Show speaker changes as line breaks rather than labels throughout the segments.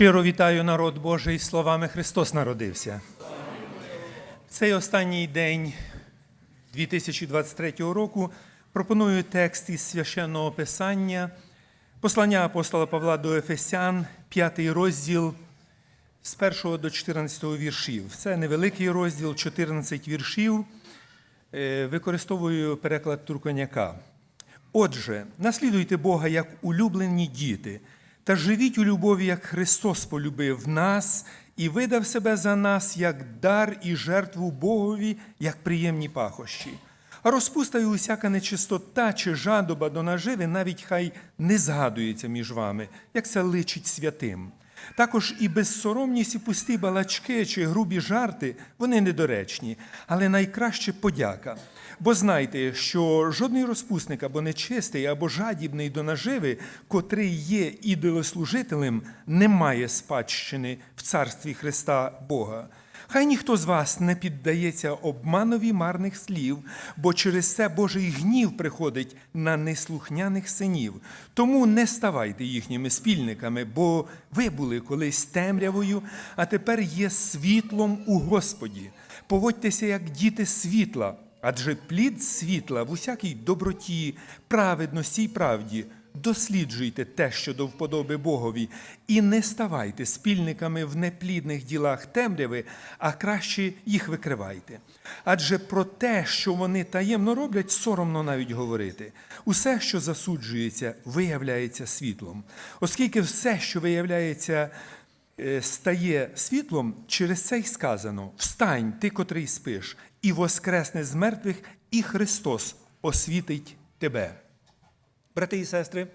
Щиро вітаю народ Божий словами Христос народився. В Цей останній день 2023 року пропоную текст із священного писання, послання апостола Павла до Ефесян, 5 розділ з 1 до 14 віршів. Це невеликий розділ, 14 віршів. Е, Використовую переклад Турконяка. Отже, наслідуйте Бога як улюблені діти, та живіть у любові, як Христос полюбив нас і видав себе за нас як дар і жертву Богові, як приємні пахощі. А розпуста і усяка нечистота чи жадоба до наживи навіть хай не згадується між вами, як це личить святим. Також і безсоромність, і пусті балачки чи грубі жарти вони недоречні, але найкраще подяка. Бо знайте, що жодний розпусник або нечистий, або жадібний до наживи, котрий є ідолослужителем, не має спадщини в царстві Христа Бога. Хай ніхто з вас не піддається обманові марних слів, бо через це Божий гнів приходить на неслухняних синів. Тому не ставайте їхніми спільниками, бо ви були колись темрявою, а тепер є світлом у Господі. Поводьтеся як діти світла, адже плід світла в усякій доброті, праведності й правді. Досліджуйте те, що до вподоби Богові, і не ставайте спільниками в неплідних ділах темряви, а краще їх викривайте. Адже про те, що вони таємно роблять, соромно навіть говорити. Усе, що засуджується, виявляється світлом. Оскільки все, що виявляється, е, стає світлом, через це й сказано: Встань, ти, котрий спиш, і воскресне з мертвих, і Христос освітить тебе. Брати і сестри,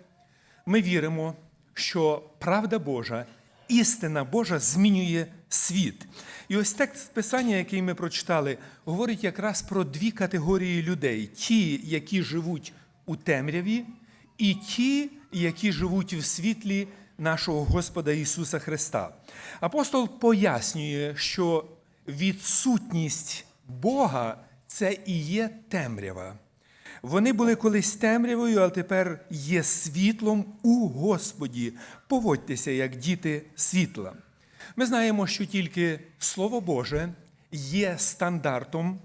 ми віримо, що правда Божа, істина Божа змінює світ. І ось текст писання, який ми прочитали, говорить якраз про дві категорії людей: ті, які живуть у темряві, і ті, які живуть в світлі нашого Господа Ісуса Христа. Апостол пояснює, що відсутність Бога це і є темрява. Вони були колись темрявою, але тепер є світлом у Господі. Поводьтеся як діти світла. Ми знаємо, що тільки Слово Боже є стандартом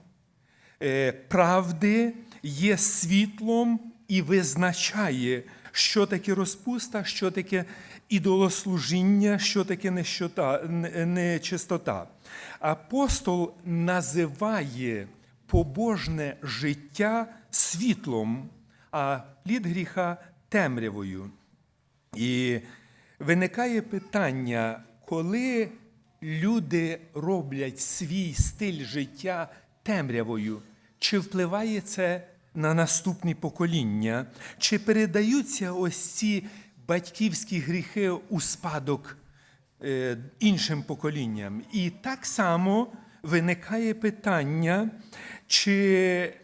е, правди, є світлом і визначає, що таке розпуста, що таке ідолослужіння, що таке нечистота. Апостол називає побожне життя світлом, а плід гріха темрявою. І виникає питання, коли люди роблять свій стиль життя темрявою, чи впливає це на наступні покоління, чи передаються ось ці батьківські гріхи у спадок е, іншим поколінням? І так само виникає питання, чи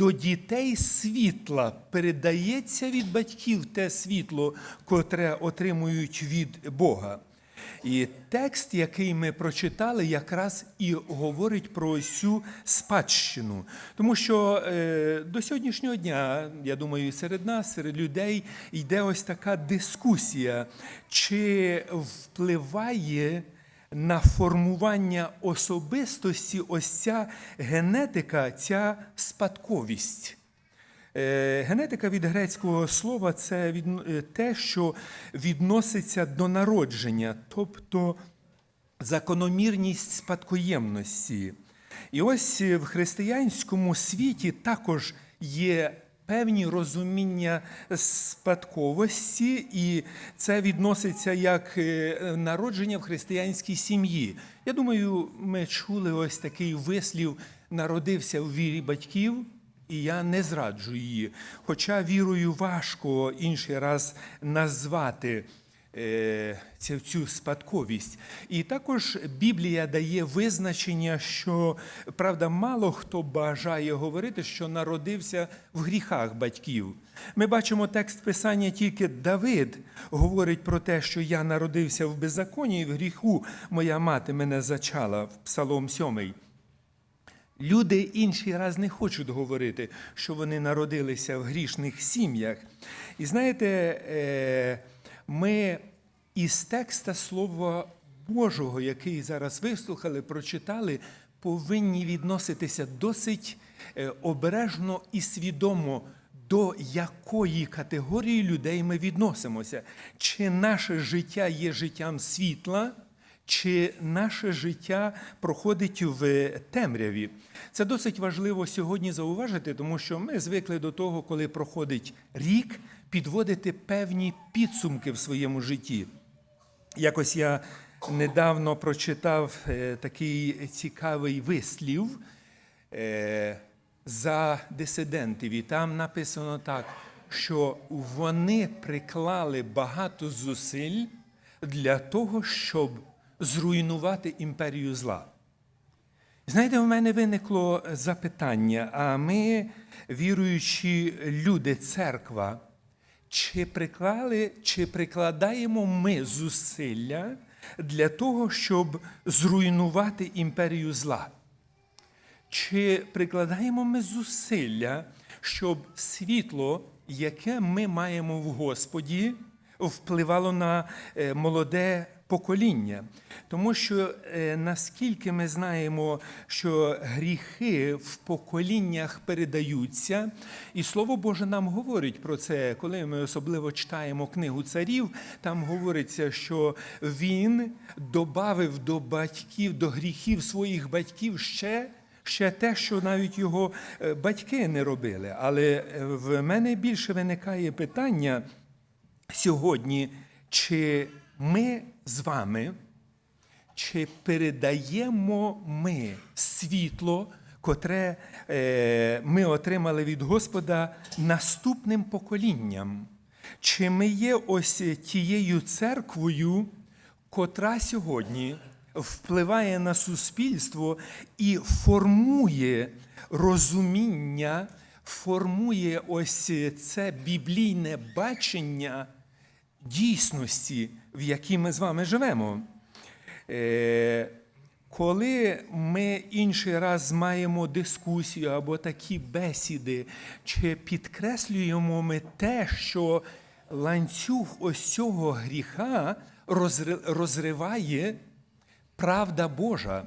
до дітей світла передається від батьків те світло, котре отримують від Бога. І текст, який ми прочитали, якраз і говорить про цю спадщину. Тому що е, до сьогоднішнього дня, я думаю, серед нас, серед людей йде ось така дискусія, чи впливає на формування особистості ось ця генетика, ця спадковість. Е, Генетика від грецького слова це е, те, що відноситься до народження, тобто закономірність спадкоємності. І ось в християнському світі також є певні розуміння спадковості, і це відноситься як е, народження в християнській сім'ї. Я думаю, ми чули ось такий вислів: народився в вірі батьків. І я не зраджу її. Хоча вірою важко інший раз назвати цю, цю спадковість. І також Біблія дає визначення, що правда, мало хто бажає говорити, що народився в гріхах батьків. Ми бачимо текст писання тільки Давид говорить про те, що я народився в беззаконні і в гріху моя мати мене зачала в Псалом 7. Люди інший раз не хочуть говорити, що вони народилися в грішних сім'ях. І знаєте, е, ми із текста Слова Божого, який зараз вислухали, прочитали, повинні відноситися досить е, обережно і свідомо, до якої категорії людей ми відносимося. Чи наше життя є життям світла, чи наше життя проходить в темряві. Це досить важливо сьогодні зауважити, тому що ми звикли до того, коли проходить рік, підводити певні підсумки в своєму житті. Якось я недавно прочитав е, такий цікавий вислів е, за дисидентів. І там написано так, що вони приклали багато зусиль для того, щоб зруйнувати імперію зла. Знаєте, в мене виникло запитання: а ми, віруючі люди, церква, чи приклали, чи прикладаємо ми зусилля для того, щоб зруйнувати імперію зла? Чи прикладаємо ми зусилля, щоб світло, яке ми маємо в Господі, впливало на е, молоде покоління? Тому що е, наскільки ми знаємо, що гріхи в поколіннях передаються, і Слово Боже нам говорить про це, коли ми особливо читаємо книгу царів, там говориться, що він добавив до батьків, до гріхів своїх батьків ще ще те, що навіть його е, батьки не робили. Але е, в мене більше виникає питання сьогодні, чи ми з вами, чи передаємо ми світло, котре е, ми отримали від Господа наступним поколінням? Чи ми є ось тією церквою, котра сьогодні впливає на суспільство і формує розуміння, формує ось це біблійне бачення дійсності, в якій ми з вами живемо. Е, Коли ми інший раз маємо дискусію або такі бесіди, чи підкреслюємо ми те, що ланцюг ось цього гріха розриває правда Божа.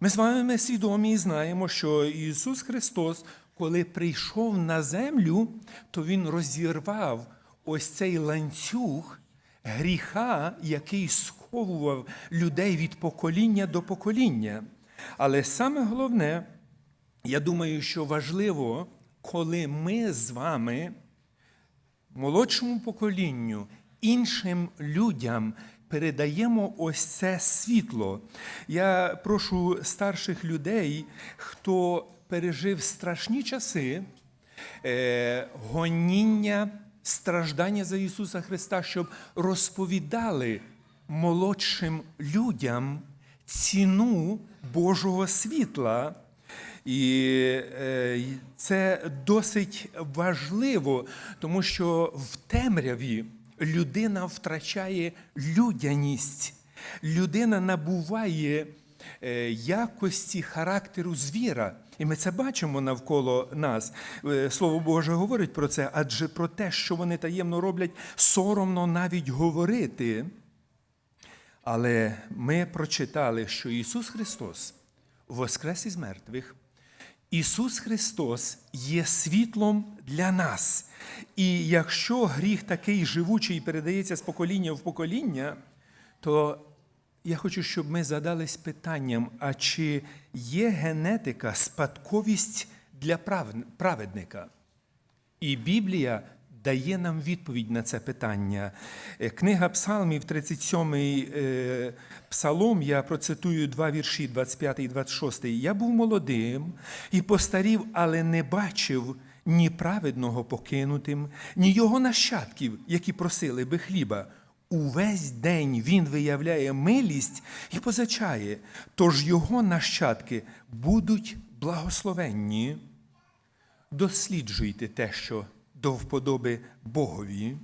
Ми з вами свідомі і знаємо, що Ісус Христос, коли прийшов на землю, то Він розірвав ось цей ланцюг гріха, який сковував людей від покоління до покоління. Але саме головне, я думаю, що важливо, коли ми з вами молодшому поколінню, іншим людям передаємо ось це світло. Я прошу старших людей, хто пережив страшні часи, е, гоніння, страждання за Ісуса Христа, щоб розповідали молодшим людям ціну Божого світла. І е, це досить важливо, тому що в темряві людина втрачає людяність, людина набуває е, якості характеру звіра. І ми це бачимо навколо нас. Е, Слово Боже говорить про це, адже про те, що вони таємно роблять, соромно навіть говорити. Але ми прочитали, що Ісус Христос воскрес із мертвих. Ісус Христос є світлом для нас. І якщо гріх такий живучий передається з покоління в покоління, то я хочу, щоб ми задались питанням: а чи є генетика, спадковість для праведника? І Біблія дає нам відповідь на це питання. Е, Книга Псалмів, 37 е, псалом, я процитую два вірші, 25 і 26. Я був молодим і постарів, але не бачив ні праведного покинутим, ні його нащадків, які просили би хліба. Увесь день він виявляє милість і позичає, тож його нащадки будуть благословенні досліджуйте те, що до вподоби Богові.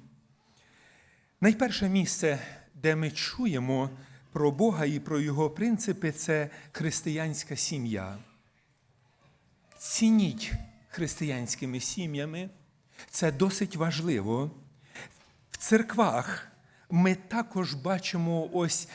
Найперше місце, де ми чуємо про Бога і про Його принципи, це християнська сім'я. Цініть християнськими сім'ями. Це досить важливо. В церквах ми також бачимо ось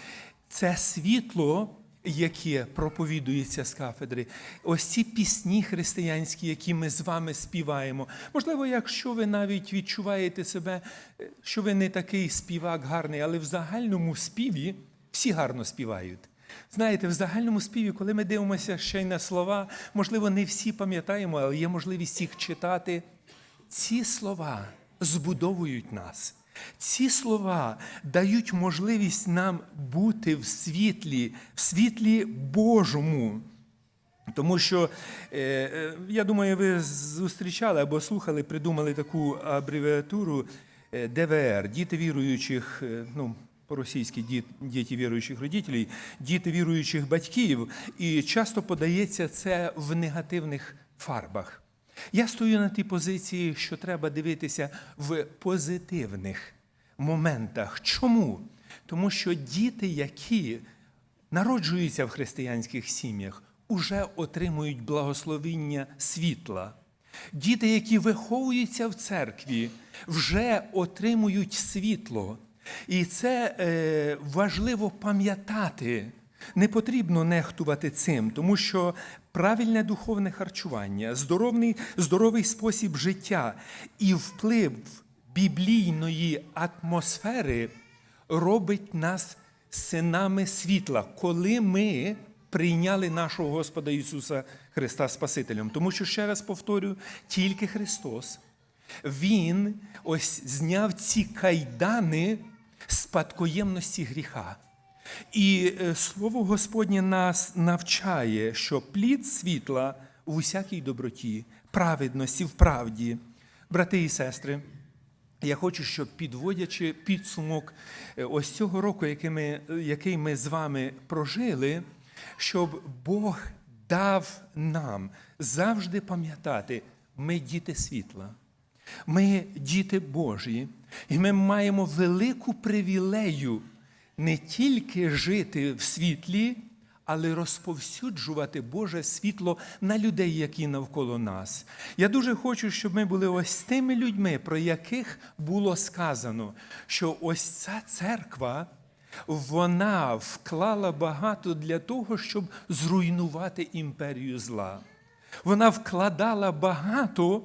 це світло, яке проповідується з кафедри, ось ці пісні християнські, які ми з вами співаємо. Можливо, якщо ви навіть відчуваєте себе, е, що ви не такий співак гарний, але в загальному співі всі гарно співають. Знаєте, в загальному співі, коли ми дивимося ще й на слова, можливо, не всі пам'ятаємо, але є можливість їх читати. Ці слова збудовують нас. Ці слова дають можливість нам бути в світлі, в світлі Божому. Тому що, е, е, я думаю, ви зустрічали або слухали, придумали таку абревіатуру е, ДВР, діти віруючих, ну, по-російськи діти віруючих родителів, діти віруючих батьків, і часто подається це в негативних фарбах. Я стою на тій позиції, що треба дивитися в позитивних моментах. Чому? Тому що діти, які народжуються в християнських сім'ях, уже отримують благословіння світла. Діти, які виховуються в церкві, вже отримують світло. І це е, важливо пам'ятати. Не потрібно нехтувати цим, тому що правильне духовне харчування, здоровий, здоровий спосіб життя і вплив біблійної атмосфери робить нас синами світла, коли ми прийняли нашого Господа Ісуса Христа Спасителем. Тому що, ще раз повторюю, тільки Христос, Він ось зняв ці кайдани спадкоємності гріха. І е, Слово Господнє нас навчає, що плід світла в усякій доброті, праведності, в правді. Брати і сестри, я хочу, щоб підводячи підсумок е, ось цього року, який ми, який ми з вами прожили, щоб Бог дав нам завжди пам'ятати, ми діти світла. Ми діти Божі, і ми маємо велику привілею не тільки жити в світлі, але розповсюджувати Боже світло на людей, які навколо нас. Я дуже хочу, щоб ми були ось тими людьми, про яких було сказано, що ось ця церква. Вона вклала багато для того, щоб зруйнувати імперію зла. Вона вкладала багато,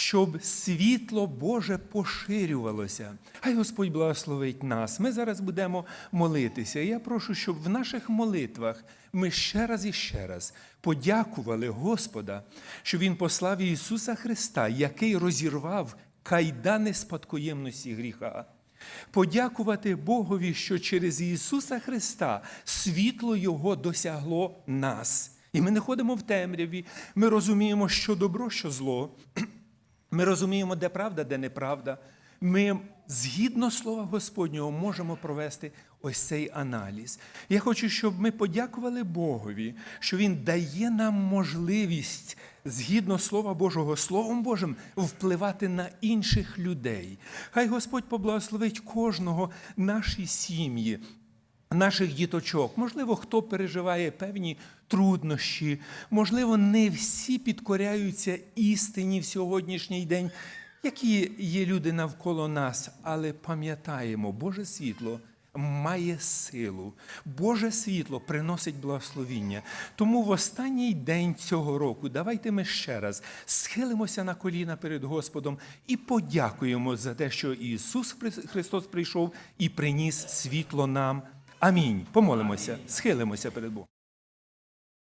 щоб світло Боже поширювалося. Хай Господь благословить нас. Ми зараз будемо молитися. Я прошу, щоб в наших молитвах ми ще раз і ще раз подякували Господа, що Він послав Ісуса Христа, який розірвав кайдани спадкоємності гріха. Подякувати Богові, що через Ісуса Христа світло Його досягло нас. І ми не ходимо в темряві, ми розуміємо, що добро, що зло. Ми розуміємо, де правда, де неправда. Ми згідно слова Господнього можемо провести ось цей аналіз. Я хочу, щоб ми подякували Богові, що Він дає нам можливість згідно Слова Божого, Словом Божим, впливати на інших людей. Хай Господь поблагословить кожного нашій сім'ї, наших діточок. Можливо, хто переживає певні труднощі, можливо, не всі підкоряються істині в сьогоднішній день, які є люди навколо нас, але пам'ятаємо, Боже світло. Має силу, Боже світло приносить благословіння. Тому в останній день цього року давайте ми ще раз схилимося на коліна перед Господом і подякуємо за те, що Ісус Христос прийшов і приніс світло нам. Амінь. Помолимося, схилимося перед Богом.